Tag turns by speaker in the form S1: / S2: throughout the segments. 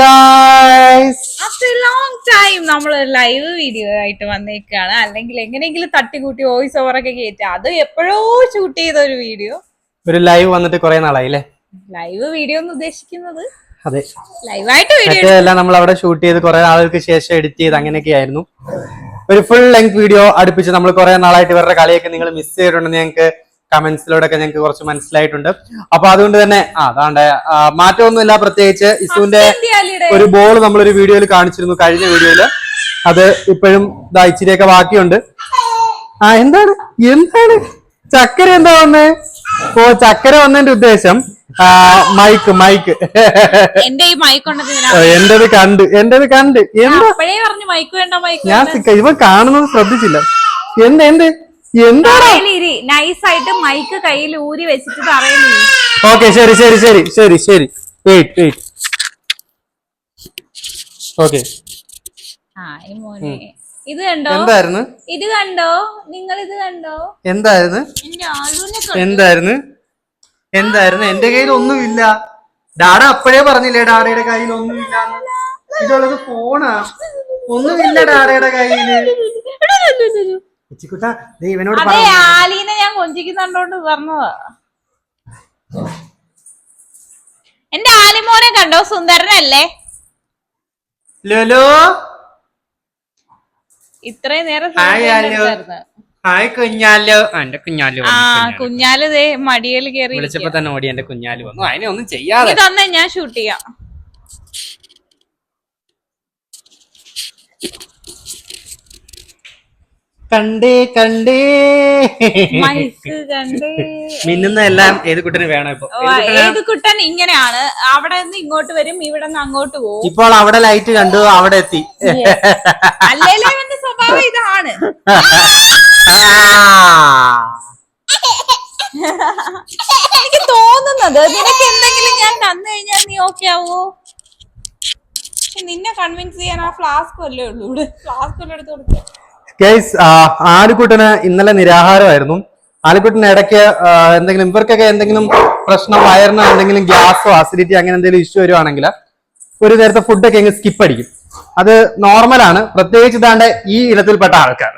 S1: Guys
S2: after long time നമ്മൾ live video ആയിട്ട് വന്നേക്കാണ്. അല്ലെങ്കിൽ എങ്ങനെയെങ്കിലും തട്ടിക്കൂട്ടി വോയിസ് ഓവർ ഒക്കെ കയറ്റി അത് എപ്പോഴോ ഷൂട്ട് ചെയ്ത ഒരു വീഡിയോ
S1: ഒരു ലൈവ് വന്നിട്ട് കുറെ നാളായി അല്ലേ
S2: ലൈവ് വീഡിയോ എന്ന് ഉദ്ദേശിക്കുന്നത്.
S1: അതെ.
S2: ലൈവായിട്ട് വീഡിയോ
S1: എല്ലാം നമ്മൾ അവിടെ ഷൂട്ട് ചെയ്ത് കുറെ നാളുകൾക്ക് ശേഷം എഡിറ്റ് ചെയ്ത് അങ്ങനെയൊക്കെ ആയിരുന്നു. ഒരു ഫുൾ ലെങ്ത് വീഡിയോ അടുപ്പിച്ച് നമ്മൾ കുറെ നാളായിട്ട് ഇവരുടെ കളിയൊക്കെ നിങ്ങൾ മിസ് ചെയ്തിട്ടുണ്ടെന്ന് ഞങ്ങൾക്ക് കമന്റ്സിലൂടെ ഒക്കെ ഞങ്ങൾക്ക് കുറച്ച് മനസ്സിലായിട്ടുണ്ട്. അപ്പൊ അതുകൊണ്ട് തന്നെ ആ അതാണ്ട് മാറ്റമൊന്നുമില്ല. പ്രത്യേകിച്ച് ഇസുവിന്റെ ഒരു ബോൾ നമ്മളൊരു വീഡിയോയിൽ കാണിച്ചിരുന്നു കഴിഞ്ഞ വീഡിയോയിൽ അത് ഇപ്പോഴും ഇതാ ഇച്ചിരിയൊക്കെ ബാക്കിയുണ്ട്. ആ എന്താണ്? എന്താണ്? ചക്കര എന്താ വന്നേ? ഓ ചക്കര വന്നതിന്റെ ഉദ്ദേശം മൈക്ക് മൈക്ക്.
S2: എന്റെ ഈ മൈക്ക്
S1: എന്റേത് കണ്ട് എന്റേത് കണ്ട്. എന്താ? ഞാൻ ഇവ കാണുന്നത് ശ്രദ്ധിച്ചില്ല. എന്ത് എന്ത്? എന്താണ്
S2: നൈസായിട്ട് മൈക്ക് കയ്യിൽ ഊരി വെച്ചിട്ട് പറയുന്നു
S1: ഓക്കെ ശരി ശരി ശരി ശരി ശരി വെയിറ്റ് വെയിറ്റ് ഓക്കെ
S2: ഇത് കണ്ടോ
S1: എന്തായിരുന്നു
S2: ഇത് കണ്ടോ നിങ്ങൾ ഇത് കണ്ടോ
S1: എന്തായിരുന്നു എന്തായിരുന്നു എന്തായിരുന്നു എന്റെ കയ്യിൽ ഒന്നുമില്ല ഡാഡ അപ്പോഴേ പറഞ്ഞില്ലേ ഡാഡയുടെ കയ്യിൽ ഒന്നുമില്ല ഇതുള്ളത് ഫോണാ ഒന്നുമില്ല ഡാഡയുടെ കയ്യിൽ ഇച്ചിക്കുട്ടാ ദേ ഇവനോട്
S2: അതെ ആലീനെ ഞാൻ കൊഞ്ചിക്കുന്നുണ്ടോണ്ട് പറഞ്ഞതാ. എന്റെ ആലിമോനെ കണ്ടോ? സുന്ദരനല്ലേ?
S1: ലുലു?
S2: ഇത്രയും നേരം. അടുത്തായിരുന്നു.
S1: ഹായ് കുഞ്ഞാലോ. ആ, എന്റെ കുഞ്ഞാലു
S2: ആ
S1: കുഞ്ഞാലു.
S2: ദേ മടിയിൽ കയറി
S1: വിളിച്ചപ്പോ തന്നെ ഓടി എന്റെ കുഞ്ഞാലു വന്നു. അതിനെ ഒന്നും ചെയ്യാതെ.
S2: തന്നെ ഞാൻ ഷൂട്ട് ചെയ്യാം.
S1: കണ്ടേ കണ്ടേ. മിന്നുന്ന എല്ലാം ഏത് കുട്ടന് വേണം ഇപ്പൊ?
S2: ഏത് കുട്ടൻ ഇങ്ങനെയാണ്. അവിടെ നിന്ന് ഇങ്ങോട്ട് വരും ഇവിടെ നിന്ന് അങ്ങോട്ട് പോകും
S1: ഇപ്പോൾ അവിടെ ലൈറ്റ് കണ്ടു അവിടെ എത്തി.
S2: അല്ലേലേ സ്വഭാവം ഇതാണ്. എനിക്ക് തോന്നുന്നത് നിനക്ക് എന്തെങ്കിലും ഞാൻ തന്നു കഴിഞ്ഞാൽ നീ ഓക്കെ ആവോ? നിന്നെ കൺവിൻസ് ചെയ്യാൻ ആ ഫ്ലാസ്ക് അല്ലേ ഉള്ളൂ ഇവിടെ. ഫ്ലാസ്ക് എല്ലാം എടുത്ത്? കൊടുക്കാം
S1: ഗൈസ് ആലിക്കുട്ടന് ഇന്നലെ നിരാഹാരമായിരുന്നു. ആലുക്കുട്ടന് ഇടയ്ക്ക് എന്തെങ്കിലും ഇവർക്കൊക്കെ എന്തെങ്കിലും പ്രശ്നം വയറിനോ എന്തെങ്കിലും ഗ്യാസോ അസിഡിറ്റി അങ്ങനെ എന്തെങ്കിലും ഇഷ്യൂ വരുവാണെങ്കിൽ ഒരു നേരത്തെ ഫുഡൊക്കെ അങ്ങ് സ്കിപ്പ് അടിക്കും. അത് നോർമലാണ് പ്രത്യേകിച്ച് ഇതാണ്ട് ഈ ഇനത്തിൽപ്പെട്ട ആൾക്കാർ.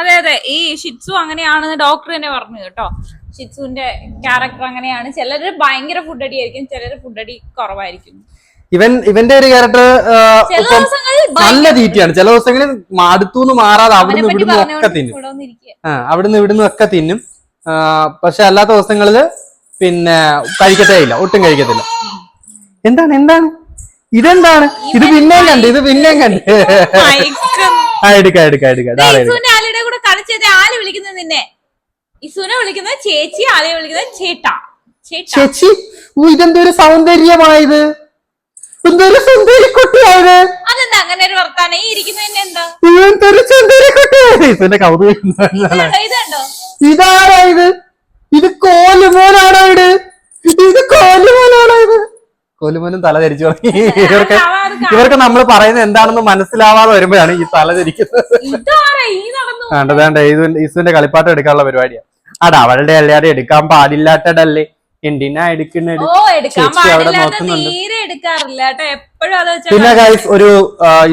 S2: അതെ അതെ. ഈ ഷിറ്റ്സു അങ്ങനെയാണെന്ന് ഡോക്ടർ തന്നെ പറഞ്ഞു കേട്ടോ. ഷിറ്റ്സുവിന്റെ ക്യാരക്ടർ അങ്ങനെയാണ്. ചിലര് ഭയങ്കര ഫുഡ് അടി ആയിരിക്കും ചിലര് ഫുഡ് അടി കുറവായിരിക്കും.
S1: ഇവൻ ഇവന്റെ ഒരു ക്യാരക്ടർ നല്ല തീറ്റയാണ്. ചില ദിവസങ്ങളിൽ അടുത്തുനിന്ന് മാറാതെ അവിടുന്ന് ഇവിടുന്ന് ഒക്കെ തിന്നും. ആ അവിടുന്ന് ഇവിടുന്ന് ഒക്കെ തിന്നും. പക്ഷെ അല്ലാത്ത ദിവസങ്ങളിൽ പിന്നെ കഴിക്കത്തേ ഇല്ല. ഒട്ടും കഴിക്കത്തില്ല. എന്താണ് എന്താണ്? ഇതെന്താണ്? ഇത് പിന്നെയും കണ്ട് ഇത് പിന്നെയും കണ്ട്. എടുക്കാം എടുക്കാം എടുക്കാം
S2: ചേച്ചി
S1: ഇതെന്തൊരു സൗന്ദര്യമായത് എന്തൊരു സുന്ദരിക്കുട്ടിയായത്
S2: അതെന്താ അങ്ങനെ ഒരു വർത്താനം? ഈ ഇരിക്കുന്നതിന്റെ എന്താ?
S1: എന്തൊരു സുന്ദരിക്കുട്ടിയായത് ഇതിന്റെ കൗതുകം?
S2: ഇതുണ്ടോ?
S1: ഇതാരാ ഇത്? ഇത് കോലുമോനാണോ ഇത്? ഇത് കോലുമോനാണോ ഇത്? കോലുമോനും തല ധരിച്ചു ഇവർക്ക് ഇവർക്ക് നമ്മൾ പറയുന്നത് എന്താണെന്ന് മനസ്സിലാവാതെ വരുമ്പോഴാണ് ഈ തല ധരിക്കുന്നത്.
S2: ഇതാരാ? ഈ നടന്നു.
S1: വേണ്ട വേണ്ട. ഇത് ഇസുവിന്റെ കളിപ്പാട്ടം എടുക്കാനുള്ള പരിപാടിയാണ് അടാ അവളുടെ അല്ലാതെ എടുക്കാൻ പാടില്ലാത്തടല്ലേ. എന്തിനാ എടുക്കുന്നത്? ചേച്ചി അവിടെ നോക്കുന്നുണ്ട്.
S2: തീരെ എടുക്കാറില്ല കേട്ടോ. എപ്പോഴും അത്
S1: പിന്നെ ഗൈസ് ഒരു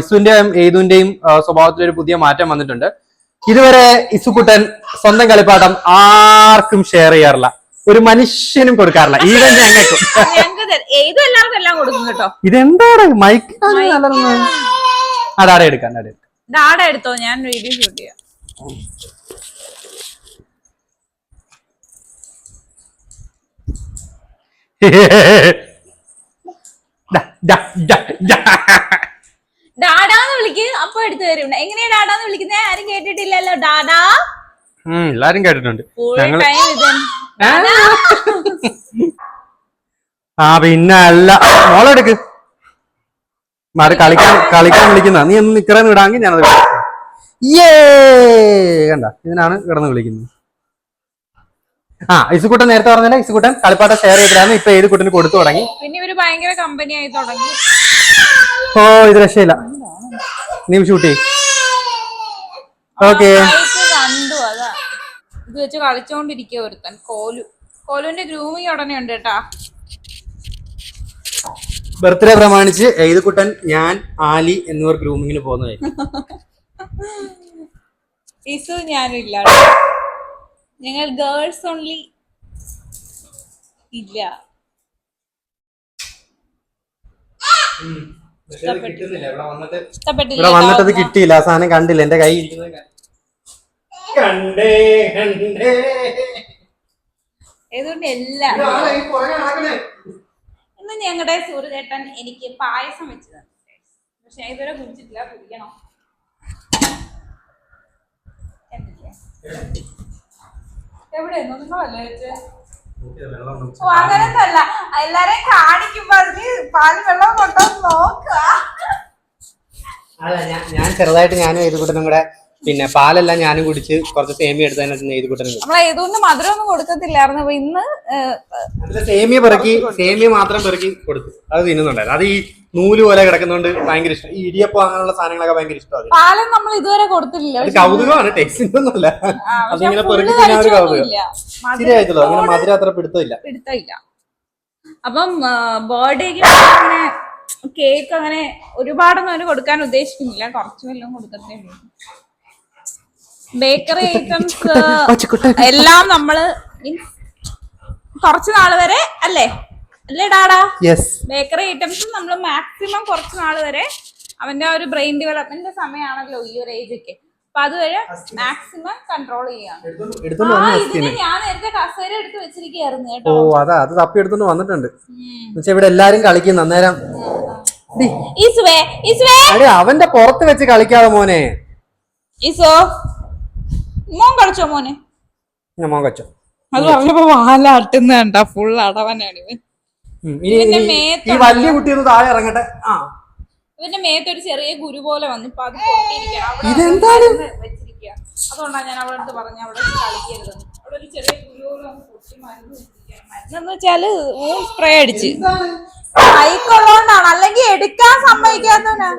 S1: ഇസുവിന്റെയും ഏതുവിന്റെയും സ്വഭാവത്തിൽ ഒരു പുതിയ മാറ്റം വന്നിട്ടുണ്ട്. ഇതുവരെ ഇസുക്കുട്ടൻ സ്വന്തം കളിപ്പാട്ടം ആർക്കും ഷെയർ ചെയ്യാറില്ല. ഒരു മനുഷ്യനും കൊടുക്കാറില്ല. ഈവൻ ഞങ്ങൾക്കും.
S2: ഏതും എല്ലാവർക്കും എല്ലാം കൊടുക്കും കേട്ടോ.
S1: ഇതെന്താണ്? മൈക്ക് അടാടെ എടുക്കാൻ അടാടെ എടുക്കാം
S2: ഡാഡ എടുത്തോ? ഞാൻ വീഡിയോ ഷൂട്ട് ചെയ്യാം
S1: ഡാ, ഡാ, ഡാ, ഡാ.
S2: ഡാഡാന്ന് വിളിക്ക് അപ്പൊ എടുത്തു തരും. എങ്ങനെയാ ഡാഡാന്ന് വിളിക്കുന്നേ? ആരും കേട്ടിട്ടില്ലല്ലോ ഡാഡാ.
S1: എല്ലാരും കേട്ടിട്ടുണ്ട്. ആ പിന്നെ അല്ല മോളെടുക്ക് മാറി കളിക്കാൻ കളിക്കാൻ വിളിക്കുന്ന. നീ ഒന്ന് നിക്കറേന്ന് വിടാമെങ്കിൽ ഞാനത് ഏ കണ്ട ഇതിനാണ് കിടന്ന് വിളിക്കുന്നത്. ആ ഇസുകൂട്ടൻ നേരത്തെ പറഞ്ഞില്ല ഇസുകൂട്ടൻ കളിപ്പാട്ട ഷെയർ ചെയ്തിട്ടാണ് ഇപ്പൊ ഏത് കുട്ടന് കൊടുത്തു തുടങ്ങി?
S2: പിന്നെ ഇവർ ഭയങ്കര കമ്പനി ആയി തുടങ്ങി.
S1: ഓ ഇത് രക്ഷയില്ല. നീ ഷൂട്ടി ഓക്കെ
S2: കണ്ടു അതാ. ഇത് വെച്ച് കളിച്ചോണ്ടിരിക്കുക ഒരുത്തൻ കോലു. കോലുവിന്റെ ഗ്രൂമിങ് ഉടനെ ഉണ്ട് കേട്ടാ.
S1: ബർത്ത്ഡേ പ്രമാണിച്ച് എഴുതുകുട്ടൻ ഞാൻ ആലി എന്നിവർ ഗ്രൂമിങ്ങിന് പോകുന്നതായി
S2: ഇസു ഞാനില്ല ഞങ്ങൾ ഗേൾസ് ഓൺലി ഇല്ല. ഇഷ്ടപ്പെട്ടില്ല.
S1: ഇവിടെ വന്നിട്ട് അത്. കിട്ടിയില്ല. ആ സാധനം കണ്ടില്ല. എന്റെ കൈ കണ്ടേ കണ്ടേ.
S2: ഏതുകൊണ്ട് എല്ലാം? ഇന്ന് ഞങ്ങളുടെ സൂര്യചേട്ടൻ എനിക്ക് പായസം വെച്ച് തന്നു. പക്ഷെ ഞാൻ ഇതുവരെ കുടിച്ചിട്ടില്ല. കുടിക്കണം. എന്നില്ലേ? എവിടെയായിരുന്നു? നിങ്ങളല്ലേ വെച്ച്? ഓ അങ്ങനത്തെ അല്ല എല്ലാരെയും കാണിക്കുമ്പോ അതിന് പാൽ വെള്ളം കൊണ്ടോ നോക്കുക.
S1: അല്ല ഞാൻ ഞാൻ ചെറുതായിട്ട് ഞാനും ഇത് കൂടെ പിന്നെ പാലെല്ലാം ഞാനും കുടിച്ച് കുറച്ച് സേമിയ എടുത്ത് തന്നെ എഴുതുകുട്ടനും കൊടുത്തു.
S2: നമ്മളെ ഏതുകൊണ്ട് മധുരം ഒന്നും കൊടുക്കത്തില്ലായിരുന്നു. അപ്പൊ ഇന്ന്
S1: സേമിയ പെറുക്കി സേമിയ മാത്രം പെറുക്കി കൊടുത്തു. അത് തിന്നുന്നുണ്ടായിരുന്നു. അത് ഈ നൂൽ പോലെ കിടക്കുന്നോണ്ട് ഭയങ്കര ഇഷ്ടം. ഈ ഇടിയപ്പം അങ്ങനെയുള്ള സാധനങ്ങളൊക്കെ ഭയങ്കര ഇഷ്ടമാണ്
S2: പാലം നമ്മൾ ഇതുവരെ കൊടുത്തില്ല
S1: കൗതുകമാണ്. ടെക്സ്റ്റ് ഒന്നുമല്ല. അതിങ്ങനെ പെറുക്കി തിന്നാൻ ഒരു കൗതുകം
S2: കഴിച്ചൊന്നുമില്ല.
S1: ശരി ആയിട്ടുള്ളൂ അങ്ങനെ മധുരം അത്ര പിടുത്തമില്ല.
S2: പിടുത്തമില്ല. അപ്പം ബർത്ത്ഡേക്ക് കേക്ക് അങ്ങനെ ഒരുപാടൊന്നും അവന് കൊടുക്കാൻ ഉദ്ദേശിക്കുന്നില്ല. കുറച്ചു വല്ലതും കൊടുക്കത്തേ ഉള്ളൂ. ബേക്കറി ഐറ്റംസ് എല്ലാം നമ്മൾ കുറച്ചു നാൾ വരെ അല്ലേ? അല്ലേ ഡാടാ
S1: യെസ്
S2: ബേക്കറി ഐറ്റംസ് നമ്മൾ മാക്സിമം കുറച്ചു നാൾ വരെ അവന്റെ ആ ഒരു ബ്രെയിൻ ഡെവലപ്മെന്റിന്റെ സമയമാണല്ലോ ഈ ഒരു ഏജ് ഒക്കെ അപ്പൊ അതുവരെ മാക്സിമം കൺട്രോൾ ചെയ്യാണ് ഞാൻ നേരത്തെ കസേര എടുത്ത് വെച്ചിരിക്കുകയായിരുന്നു
S1: ഓ
S2: കേട്ടോ
S1: അതാ അത് തപ്പി എടുത്തോണ്ട് വന്നിട്ടുണ്ട്. ഇവിടെ എല്ലാരും കളിക്കുന്നു അന്നേരം. അവന്റെ പുറത്ത് വെച്ച് കളിക്കാതെ മോനെ.
S2: ഇസോ മോൻ കളിച്ചോ മോനെ?
S1: ഞാൻ മോൻ കളിച്ചോ
S2: അത് പറഞ്ഞപ്പോ വാലാട്ടുന്ന കണ്ട ഫുൾ അടവനാണ് ഇവൻ.
S1: ഈ- വലിയ കുട്ടി ഒന്ന് താഴെ ഇറങ്ങട്ടെ. ആ.
S2: ഇവന്റെ മേത്തൊരു ചെറിയ ഗുരു പോലെ വന്നു ഇപ്പൊ അത് പൊട്ടിയിരിക്കണം
S1: ഇതെന്താണ്?
S2: വെച്ചിരിക്കുക അതുകൊണ്ടാണ് ഞാൻ അവളുടെ അടുത്ത് പറഞ്ഞു അവിടെ കളിക്കരുത് അവിടെ ഒരു ചെറിയ ഗുരു പോലെ വന്ന് പൊട്ടി മരുന്ന് മരുന്നെന്ന് വെച്ചാൽ സ്പ്രേ അടിച്ച്. മൈക്ക് ഉള്ളതുകൊണ്ടാണ് അല്ലെങ്കിൽ എടുക്കാൻ സമ്മതിക്കാത്തവനാ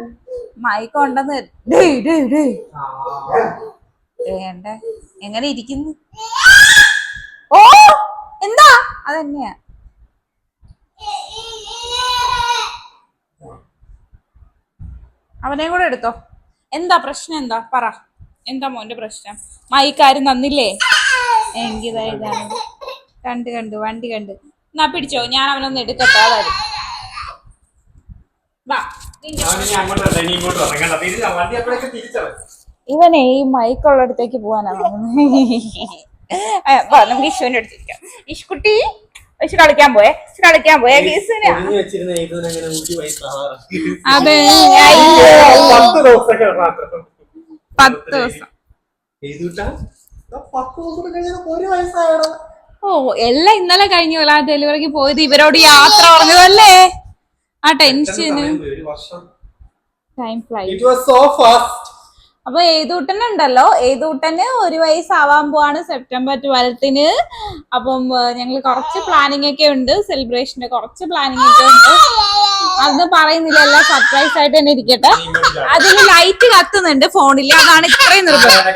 S2: വേണ്ട? എങ്ങനെ ഇരിക്കുന്നു? ഓ എന്താ? അതന്നെയാ. അവനെയും കൂടെ എടുത്തോ. എന്താ പ്രശ്നം? എന്താ? പറ. എന്താ മോന്റെ പ്രശ്നം? മൈക്കാരും തന്നില്ലേ? എങ്കിതാ ഇതാണ്. കണ്ട് കണ്ട് വണ്ടി കണ്ട്. എന്നാ പിടിച്ചോ ഞാൻ അവനൊന്ന് എടുക്കട്ടെ അതായത് വാ ഇവനെ ഈ മൈക്കുള്ള അടുത്തേക്ക് പോവാനാണ് നമുക്ക് ഇഷുവിന്റെ അടുത്തിരിക്കാം ഇഷ്കുട്ടി ഇഷു കളിക്കാൻ പോയേ ഇഷു കളിക്കാൻ പോയേ ഗീസിന്. അതെ പത്ത് ദിവസം. ഓ എല്ലാം ഇന്നലെ കഴിഞ്ഞു ആ ഡെലിവറിക്ക് പോയത്. ഇവരോട് യാത്ര പറഞ്ഞതല്ലേ? ആ ടെൻഷന് time flight.
S1: It was so fast.
S2: അപ്പൊ ഏതൂട്ടനുണ്ടല്ലോ? ഏതൂട്ടന് ഒരു വയസ്സാവാൻ പോവാണ് സെപ്റ്റംബർ ട്വൽത്തിന് അപ്പം ഞങ്ങൾ കുറച്ച് പ്ലാനിങ് ഒക്കെ ഉണ്ട്. സെലിബ്രേഷന്റെ കുറച്ച് പ്ലാനിങ് ഒക്കെ ഉണ്ട്. അതൊന്നും പറയുന്നില്ല. എല്ലാം സർപ്രൈസ് ആയിട്ട് തന്നെ ഇരിക്കട്ടെ. അതിന് ലൈറ്റ് കത്തുന്നുണ്ട് ഫോണിൽ അതാണ് ഇത്രയും നിർബന്ധം.